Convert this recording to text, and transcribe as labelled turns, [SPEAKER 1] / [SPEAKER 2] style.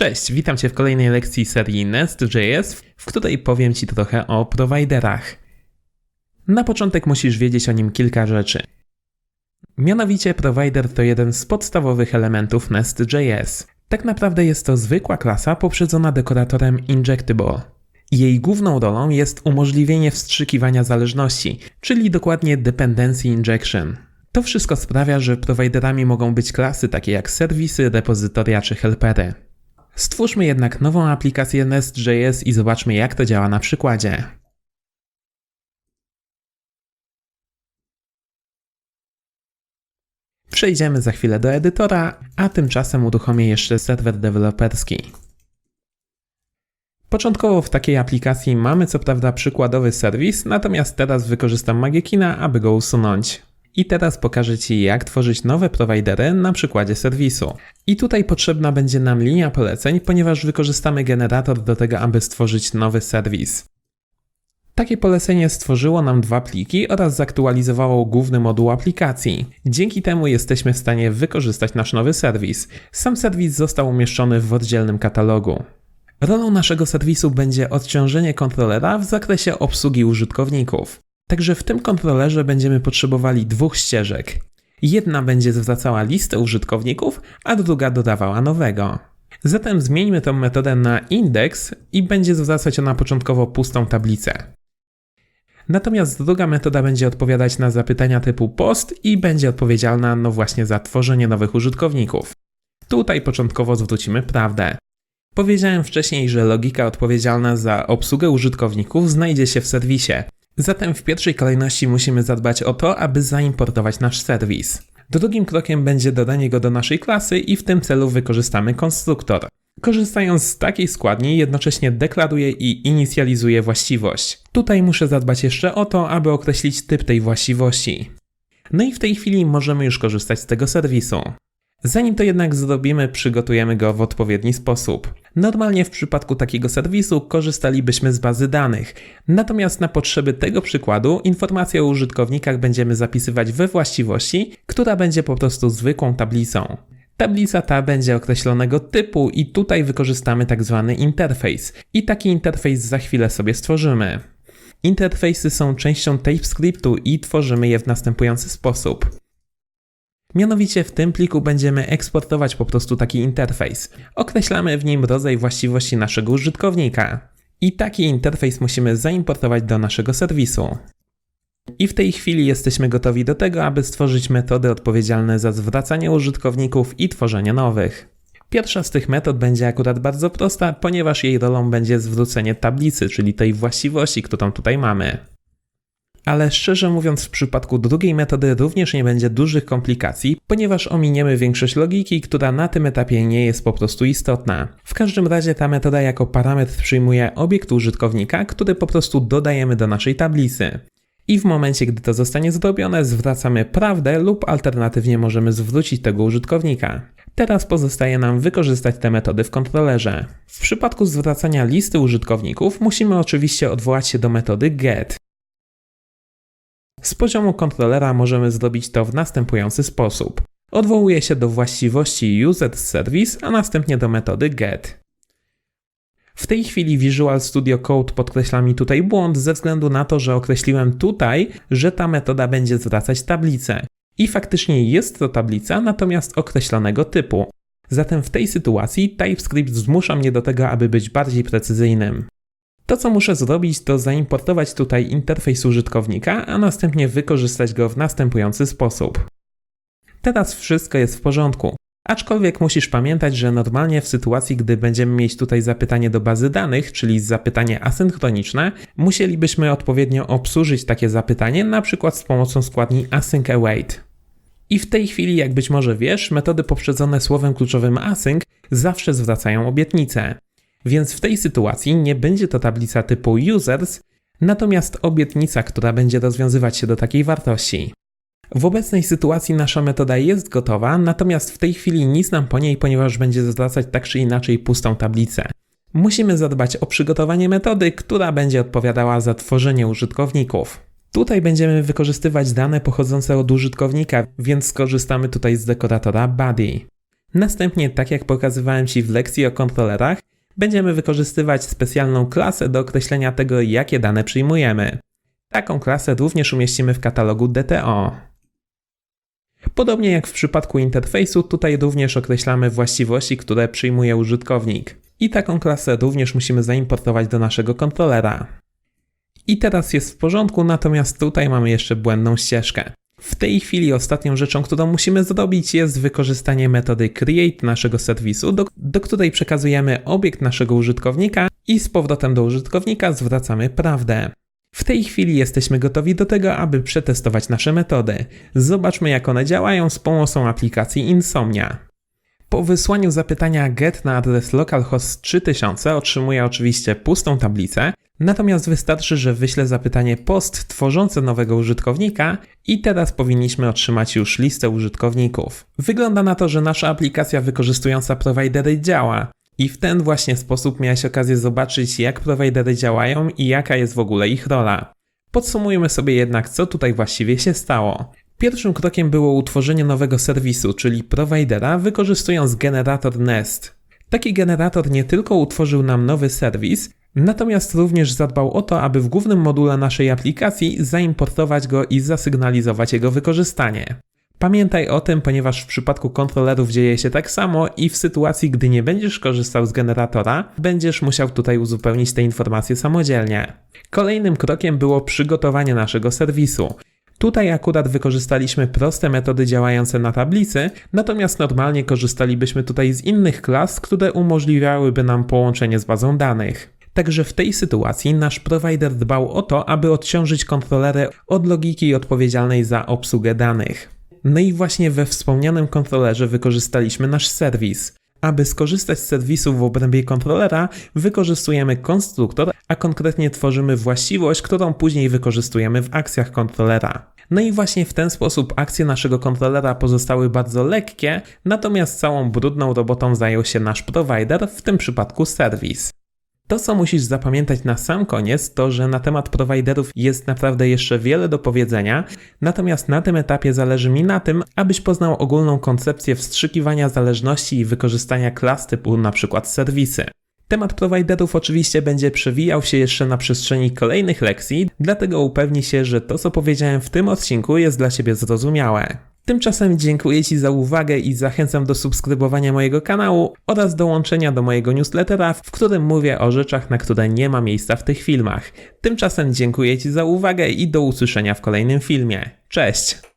[SPEAKER 1] Cześć, witam Cię w kolejnej lekcji serii Nest.js, w której powiem Ci trochę o prowajderach. Na początek musisz wiedzieć o nim kilka rzeczy. Mianowicie provider to jeden z podstawowych elementów Nest.js. Tak naprawdę jest to zwykła klasa poprzedzona dekoratorem injectable. Jej główną rolą jest umożliwienie wstrzykiwania zależności, czyli dokładnie dependency injection. To wszystko sprawia, że prowajderami mogą być klasy takie jak serwisy, repozytoria czy helpery. Stwórzmy jednak nową aplikację Nest.js i zobaczmy jak to działa na przykładzie. Przejdziemy za chwilę do edytora, a tymczasem uruchomię jeszcze serwer deweloperski. Początkowo w takiej aplikacji mamy co prawda przykładowy serwis, natomiast teraz wykorzystam Magiekina, aby go usunąć. I teraz pokażę Ci, jak tworzyć nowe prowajdery na przykładzie serwisu. I tutaj potrzebna będzie nam linia poleceń, ponieważ wykorzystamy generator do tego, aby stworzyć nowy serwis. Takie polecenie stworzyło nam dwa pliki oraz zaktualizowało główny moduł aplikacji. Dzięki temu jesteśmy w stanie wykorzystać nasz nowy serwis. Sam serwis został umieszczony w oddzielnym katalogu. Rolą naszego serwisu będzie odciążenie kontrolera w zakresie obsługi użytkowników. Także w tym kontrolerze będziemy potrzebowali dwóch ścieżek. Jedna będzie zwracała listę użytkowników, a druga dodawała nowego. Zatem zmieńmy tę metodę na index i będzie zwracać ona początkowo pustą tablicę. Natomiast druga metoda będzie odpowiadać na zapytania typu post i będzie odpowiedzialna no właśnie za tworzenie nowych użytkowników. Tutaj początkowo zwrócimy prawdę. Powiedziałem wcześniej, że logika odpowiedzialna za obsługę użytkowników znajdzie się w serwisie. Zatem w pierwszej kolejności musimy zadbać o to, aby zaimportować nasz serwis. Drugim krokiem będzie dodanie go do naszej klasy i w tym celu wykorzystamy konstruktor. Korzystając z takiej składni, jednocześnie deklaruję i inicjalizuję właściwość. Tutaj muszę zadbać jeszcze o to, aby określić typ tej właściwości. No i w tej chwili możemy już korzystać z tego serwisu. Zanim to jednak zrobimy, przygotujemy go w odpowiedni sposób. Normalnie w przypadku takiego serwisu korzystalibyśmy z bazy danych, natomiast na potrzeby tego przykładu informacje o użytkownikach będziemy zapisywać we właściwości, która będzie po prostu zwykłą tablicą. Tablica ta będzie określonego typu i tutaj wykorzystamy tak zwany interfejs. I taki interfejs za chwilę sobie stworzymy. Interfejsy są częścią TypeScriptu i tworzymy je w następujący sposób. Mianowicie w tym pliku będziemy eksportować po prostu taki interfejs. Określamy w nim rodzaj właściwości naszego użytkownika. I taki interfejs musimy zaimportować do naszego serwisu. I w tej chwili jesteśmy gotowi do tego, aby stworzyć metody odpowiedzialne za zwracanie użytkowników i tworzenie nowych. Pierwsza z tych metod będzie akurat bardzo prosta, ponieważ jej rolą będzie zwrócenie tablicy, czyli tej właściwości, którą tutaj mamy. Ale szczerze mówiąc, w przypadku drugiej metody również nie będzie dużych komplikacji, ponieważ ominiemy większość logiki, która na tym etapie nie jest po prostu istotna. W każdym razie ta metoda jako parametr przyjmuje obiekt użytkownika, który po prostu dodajemy do naszej tablicy. I w momencie, gdy to zostanie zrobione, zwracamy prawdę lub alternatywnie możemy zwrócić tego użytkownika. Teraz pozostaje nam wykorzystać te metody w kontrolerze. W przypadku zwracania listy użytkowników musimy oczywiście odwołać się do metody get. Z poziomu kontrolera możemy zrobić to w następujący sposób. Odwołuję się do właściwości userService, a następnie do metody get. W tej chwili Visual Studio Code podkreśla mi tutaj błąd ze względu na to, że określiłem tutaj, że ta metoda będzie zwracać tablicę. I faktycznie jest to tablica, natomiast określonego typu. Zatem w tej sytuacji TypeScript zmusza mnie do tego, aby być bardziej precyzyjnym. To, co muszę zrobić, to zaimportować tutaj interfejs użytkownika, a następnie wykorzystać go w następujący sposób. Teraz wszystko jest w porządku. Aczkolwiek musisz pamiętać, że normalnie w sytuacji, gdy będziemy mieć tutaj zapytanie do bazy danych, czyli zapytanie asynchroniczne, musielibyśmy odpowiednio obsłużyć takie zapytanie, na przykład z pomocą składni async await. I w tej chwili, jak być może wiesz, metody poprzedzone słowem kluczowym async zawsze zwracają obietnicę. Więc w tej sytuacji nie będzie to tablica typu users, natomiast obietnica, która będzie rozwiązywać się do takiej wartości. W obecnej sytuacji nasza metoda jest gotowa, natomiast w tej chwili nic nam po niej, ponieważ będzie zwracać tak czy inaczej pustą tablicę. Musimy zadbać o przygotowanie metody, która będzie odpowiadała za tworzenie użytkowników. Tutaj będziemy wykorzystywać dane pochodzące od użytkownika, więc skorzystamy tutaj z dekoratora body. Następnie, tak jak pokazywałem Ci w lekcji o kontrolerach, będziemy wykorzystywać specjalną klasę do określenia tego, jakie dane przyjmujemy. Taką klasę również umieścimy w katalogu DTO. Podobnie jak w przypadku interfejsu, tutaj również określamy właściwości, które przyjmuje użytkownik. I taką klasę również musimy zaimportować do naszego kontrolera. I teraz jest w porządku, natomiast tutaj mamy jeszcze błędną ścieżkę. W tej chwili ostatnią rzeczą, którą musimy zrobić jest wykorzystanie metody create naszego serwisu, do, do której przekazujemy obiekt naszego użytkownika i z powrotem do użytkownika zwracamy prawdę. W tej chwili jesteśmy gotowi do tego, aby przetestować nasze metody. Zobaczmy jak one działają z pomocą aplikacji Insomnia. Po wysłaniu zapytania get na adres localhost 3000 otrzymuję oczywiście pustą tablicę, natomiast wystarczy, że wyślę zapytanie post tworzące nowego użytkownika i teraz powinniśmy otrzymać już listę użytkowników. Wygląda na to, że nasza aplikacja wykorzystująca prowajdery działa. I w ten właśnie sposób miałeś okazję zobaczyć, jak prowajdery działają i jaka jest w ogóle ich rola. Podsumujmy sobie jednak, co tutaj właściwie się stało. Pierwszym krokiem było utworzenie nowego serwisu, czyli prowajdera, wykorzystując generator Nest. Taki generator nie tylko utworzył nam nowy serwis, natomiast również zadbał o to, aby w głównym module naszej aplikacji zaimportować go i zasygnalizować jego wykorzystanie. Pamiętaj o tym, ponieważ w przypadku kontrolerów dzieje się tak samo i w sytuacji, gdy nie będziesz korzystał z generatora, będziesz musiał tutaj uzupełnić te informacje samodzielnie. Kolejnym krokiem było przygotowanie naszego serwisu. Tutaj akurat wykorzystaliśmy proste metody działające na tablicy, natomiast normalnie korzystalibyśmy tutaj z innych klas, które umożliwiałyby nam połączenie z bazą danych. Także w tej sytuacji nasz provider dbał o to, aby odciążyć kontrolery od logiki odpowiedzialnej za obsługę danych. No i właśnie we wspomnianym kontrolerze wykorzystaliśmy nasz serwis. Aby skorzystać z serwisu w obrębie kontrolera, wykorzystujemy konstruktor, a konkretnie tworzymy właściwość, którą później wykorzystujemy w akcjach kontrolera. No i właśnie w ten sposób akcje naszego kontrolera pozostały bardzo lekkie, natomiast całą brudną robotą zajął się nasz provider, w tym przypadku serwis. To, co musisz zapamiętać na sam koniec, to, że na temat prowajderów jest naprawdę jeszcze wiele do powiedzenia, natomiast na tym etapie zależy mi na tym, abyś poznał ogólną koncepcję wstrzykiwania zależności i wykorzystania klas typu np. serwisy. Temat prowajderów oczywiście będzie przewijał się jeszcze na przestrzeni kolejnych lekcji, dlatego upewnij się, że to, co powiedziałem w tym odcinku, jest dla Ciebie zrozumiałe. Tymczasem dziękuję Ci za uwagę i zachęcam do subskrybowania mojego kanału oraz dołączenia do mojego newslettera, w którym mówię o rzeczach, na które nie ma miejsca w tych filmach. Tymczasem dziękuję Ci za uwagę i do usłyszenia w kolejnym filmie. Cześć!